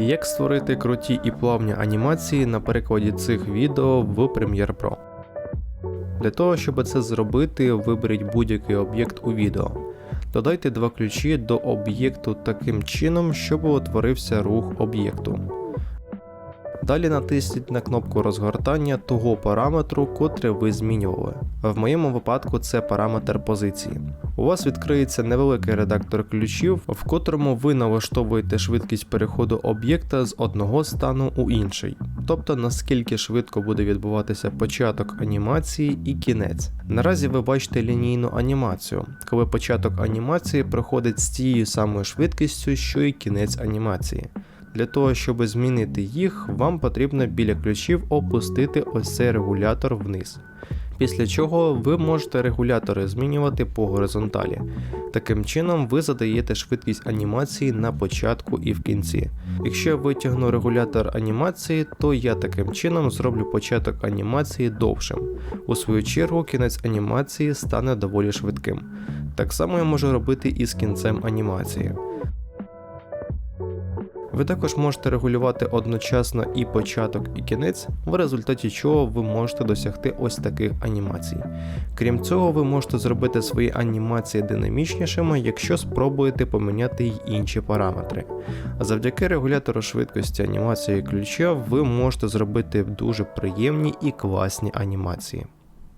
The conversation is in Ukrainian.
Як створити круті і плавні анімації на перекладі цих відео в Premiere Pro. Для того, щоб це зробити, виберіть будь-який об'єкт у відео. Додайте два ключі до об'єкту таким чином, щоб утворився рух об'єкту. Далі натисніть на кнопку розгортання того параметру, котрий ви змінювали. В моєму випадку це параметр позиції. У вас відкриється невеликий редактор ключів, в котрому ви налаштовуєте швидкість переходу об'єкта з одного стану у інший, тобто наскільки швидко буде відбуватися початок анімації і кінець. Наразі ви бачите лінійну анімацію, коли початок анімації проходить з тією самою швидкістю, що і кінець анімації. Для того, щоб змінити їх, вам потрібно біля ключів опустити ось цей регулятор вниз. Після чого ви можете регулятори змінювати по горизонталі. Таким чином ви задаєте швидкість анімації на початку і в кінці. Якщо я витягну регулятор анімації, то я таким чином зроблю початок анімації довшим. У свою чергу кінець анімації стане доволі швидким. Так само я можу робити і з кінцем анімації. Ви також можете регулювати одночасно і початок, і кінець, в результаті чого ви можете досягти ось таких анімацій. Крім цього, ви можете зробити свої анімації динамічнішими, якщо спробуєте поміняти й інші параметри. Завдяки регулятору швидкості анімації ключа ви можете зробити дуже приємні і класні анімації.